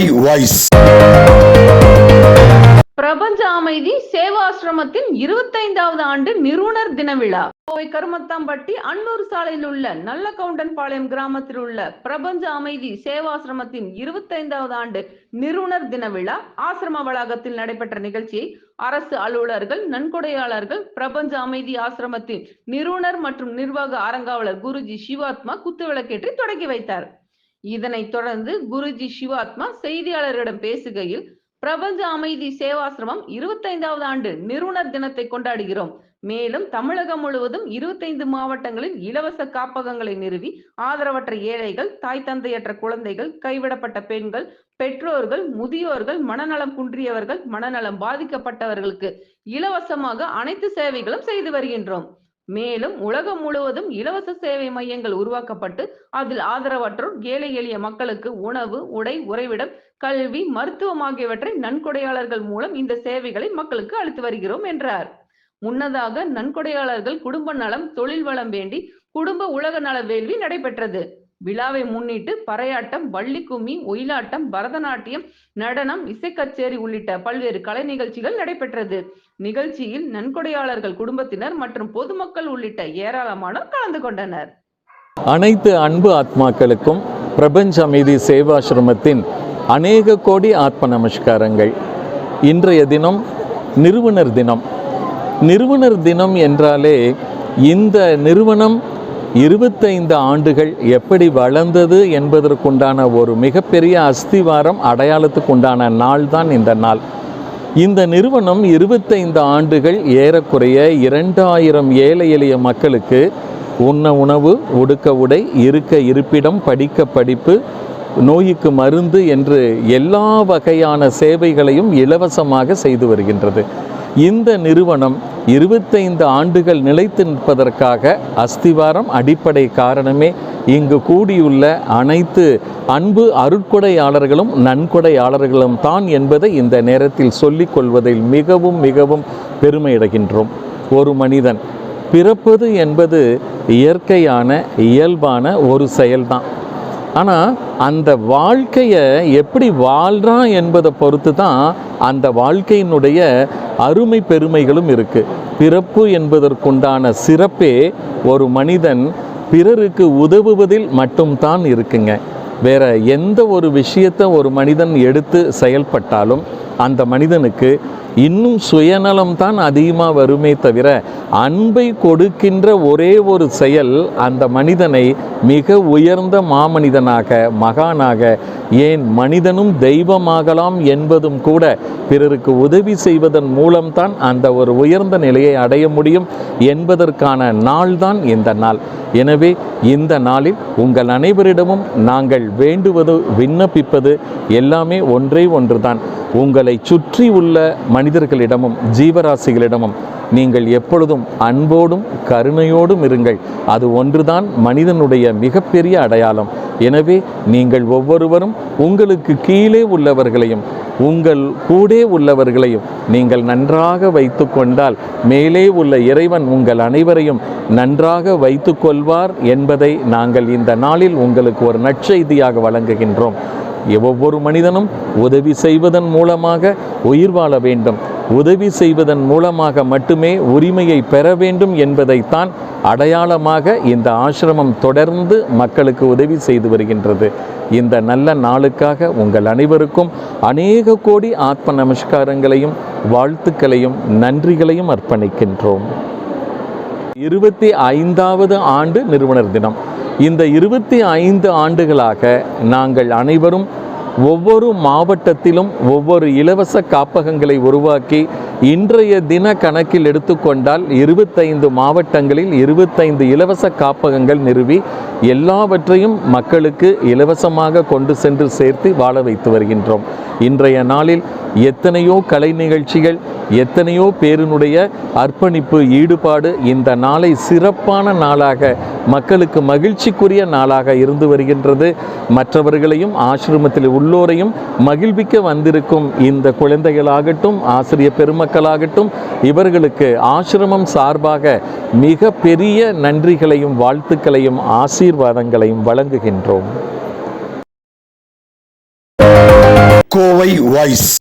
My voice பிரபஞ்ச அமைதி சேவாசிரமத்தின் இருபத்தைந்தாவது ஆண்டு நிறுவனர் தின விழா. கோவை கருமத்தாம்பட்டி அன்னூர் சாலையில் உள்ள நல்ல கவுண்டன்பாளையம் கிராமத்தில் உள்ள பிரபஞ்ச அமைதி சேவாசிரமத்தின் இருபத்தைந்தாவது ஆண்டு நிறுவனர் தின விழா ஆசிரம வளாகத்தில் நடைபெற்ற நிகழ்ச்சியை அரசு அலுவலர்கள் நன்கொடையாளர்கள் பிரபஞ்ச அமைதி ஆசிரமத்தின் நிறுவனர் மற்றும் நிர்வாக அரங்காவலர் குருஜி சிவாத்மா குத்துவிளக்கேற்றி தொடங்கி வைத்தார். இதனைத் தொடர்ந்து குருஜி சிவாத்மா செய்தியாளர்களிடம் பேசுகையில் பிரபஞ்ச அமைதி சேவாசிரமம் இருபத்தைந்தாவது ஆண்டு நிறுவனர் தினத்தை கொண்டாடுகிறோம். மேலும் தமிழகம் முழுவதும் இருபத்தைந்து மாவட்டங்களில் இலவச காப்பகங்களை நிறுவி ஆதரவற்ற ஏழைகள் தாய் தந்தையற்ற குழந்தைகள் கைவிடப்பட்ட பெண்கள் பெற்றோர்கள் முதியோர்கள் மனநலம் குன்றியவர்கள் மனநலம் பாதிக்கப்பட்டவர்களுக்கு இலவசமாக அனைத்து சேவைகளும் செய்து வருகின்றோம். மேலும் உலகம் முழுவதும் இலவச சேவை மையங்கள் உருவாக்கப்பட்டு அதில் ஆதரவற்றோர் ஏழை எளிய மக்களுக்கு உணவு உடை உறைவிடம் கல்வி மருத்துவம் ஆகியவற்றை நன்கொடையாளர்கள் மூலம் இந்த சேவைகளை மக்களுக்கு அளித்து வருகிறோம் என்றார். முன்னதாக நன்கொடையாளர்கள் குடும்ப நலம் தொழில் வளம் வேண்டி குடும்ப உலக நல வேள்வி நடைபெற்றது. விழாவை முன்னிட்டு பறையாட்டம் வள்ளிக்கும்மி ஒயிலாட்டம் பரதநாட்டியம் நடனம் இசைக்கச்சேரி உள்ளிட்ட பல்வேறு கலை நிகழ்ச்சிகள் நடைபெற்றது. நிகழ்ச்சியில் நன்கொடையாளர்கள் குடும்பத்தினர் மற்றும் பொதுமக்கள் உள்ளிட்ட ஏராளமானோர் கலந்து கொண்டனர். அனைத்து அன்பு ஆத்மாக்களுக்கும் பிரபஞ்ச அமைதி சேவாசிரமத்தின் அநேக கோடி ஆத்ம நமஸ்காரங்கள். இன்றைய தினம் நிறுவனர் தினம். நிறுவனர் தினம் என்றாலே இந்த நிறுவனம் இருபத்தைந்து ஆண்டுகள் எப்படி வளர்ந்தது என்பதற்குண்டான ஒரு மிகப்பெரிய அஸ்திவாரம் அடையாளத்துக்குண்டான நாள் தான் இந்த நாள். இந்த நிறுவனம் இருபத்தைந்து ஆண்டுகள் ஏறக்குறைய இரண்டாயிரம் ஏழை எளிய மக்களுக்கு உண்ண உணவு உடுக்க உடை இருக்க இருப்பிடம் படிக்க படிப்பு நோய்க்கு மருந்து என்று எல்லா வகையான சேவைகளையும் இலவசமாக செய்து வருகின்றது. இந்த நிறுவனம் இருபத்தைந்து ஆண்டுகள் நிலைத்து நிற்பதற்காக அஸ்திவாரம் அடிப்படை காரணமே இங்கு கூடியுள்ள அனைத்து அன்பு அருட்கொடையாளர்களும் நன்கொடையாளர்களும் தான் என்பதை இந்த நேரத்தில் சொல்லிக் கொள்வதில் மிகவும் மிகவும் பெருமையடைகின்றோம். ஒரு மனிதன் பிறப்பது என்பது இயற்கையான இயல்பான ஒரு செயல்தான். ஆனால் அந்த வாழ்க்கையை எப்படி வாழ்கிறான் என்பதை பொறுத்து தான் அந்த வாழ்க்கையினுடைய அருமை பெருமைகளும் இருக்குது பிறப்பு என்பதற்குண்டான சிறப்பே ஒரு மனிதன் பிறருக்கு உதவுவதில் மட்டும்தான் இருக்குங்க. வேற எந்த ஒரு விஷயத்தை ஒரு மனிதன் எடுத்து செயல்பட்டாலும் அந்த மனிதனுக்கு இன்னும் சுயநலம் தான் அதிகமாக வருமே தவிர அன்பை கொடுக்கின்ற ஒரே ஒரு செயல் அந்த மனிதனை மிக உயர்ந்த மாமனிதனாக மகானாக ஏன் மனிதனும் தெய்வமாகலாம் என்பதும் கூட பிறருக்கு உதவி செய்வதன் மூலம்தான் அந்த ஒரு உயர்ந்த நிலையை அடைய முடியும் என்பதற்கான நாள்தான் இந்த நாள். எனவே இந்த நாளில் உங்கள் அனைவரிடமும் நாங்கள் வேண்டுவது விண்ணப்பிப்பது எல்லாமே ஒன்றே ஒன்றுதான். உங்களை சுற்றி உள்ள மனிதர்களிடமும் ஜீவராசிகளிடமும் நீங்கள் எப்பொழுதும் எப்பொழுதும் அன்போடும் கருணையோடும் இருங்கள். அது ஒன்றுதான் மனிதனுடைய மிகப்பெரிய அடையாளம். எனவே நீங்கள் ஒவ்வொருவரும் உங்களுக்கு கீழே உள்ளவர்களையும் உங்கள் கூட உள்ளவர்களையும் நீங்கள் நன்றாக வைத்து கொண்டால் மேலே உள்ள இறைவன் உங்கள் அனைவரையும் நன்றாக வைத்து கொள்வார் என்பதை நாங்கள் இந்த நாளில் உங்களுக்கு ஒரு நற்செய்தியாக வழங்குகின்றோம். ஒவ்வொரு மனிதனும் உதவி செய்வதன் மூலமாக உயிர் வாழ வேண்டும். உதவி செய்வதன் மூலமாக மட்டுமே உரிமையை பெற வேண்டும் என்பதைத்தான் அடையாளமாக இந்த ஆசிரமம் தொடர்ந்து மக்களுக்கு உதவி செய்து வருகின்றது. இந்த நல்ல நாளுக்காக உங்கள் அனைவருக்கும் அநேக கோடி ஆத்ம நமஸ்காரங்களையும் வாழ்த்துக்களையும் நன்றிகளையும் அர்ப்பணிக்கின்றோம். இருபத்தி ஐந்தாவது ஆண்டு நிறுவனர் தினம். இந்த இருபத்தி ஐந்து ஆண்டுகளாக நாங்கள் அனைவரும் ஒவ்வொரு மாவட்டத்திலும் ஒவ்வொரு இலவச காப்பகங்களை உருவாக்கி இன்றைய தின கணக்கில் எடுத்துக்கொண்டால் இருபத்தைந்து மாவட்டங்களில் இருபத்தைந்து இலவச காப்பகங்கள் நிறுவி எல்லாவற்றையும் மக்களுக்கு இலவசமாக கொண்டு சென்று சேர்த்து வாழ வைத்து வருகின்றோம். இன்றைய நாளில் எத்தனையோ கலை நிகழ்ச்சிகள் எத்தனையோ பேரினுடைய அர்ப்பணிப்பு ஈடுபாடு இந்த நாளை சிறப்பான நாளாக மக்களுக்கு மகிழ்ச்சிக்குரிய நாளாக இருந்து வருகின்றது. மற்றவர்களையும் ஆசிரமத்தில் உள்ளோரையும் மகிழ்விக்க வந்திருக்கும் இந்த குழந்தைகளாகட்டும் ஆசிரிய பெருமக்களாகட்டும் இவர்களுக்கு ஆசிரமம் சார்பாக மிக பெரிய நன்றிகளையும் வாழ்த்துக்களையும் ஆசீர்வாதங்களையும் வழங்குகின்றோம். கோவை வாய்ஸ்.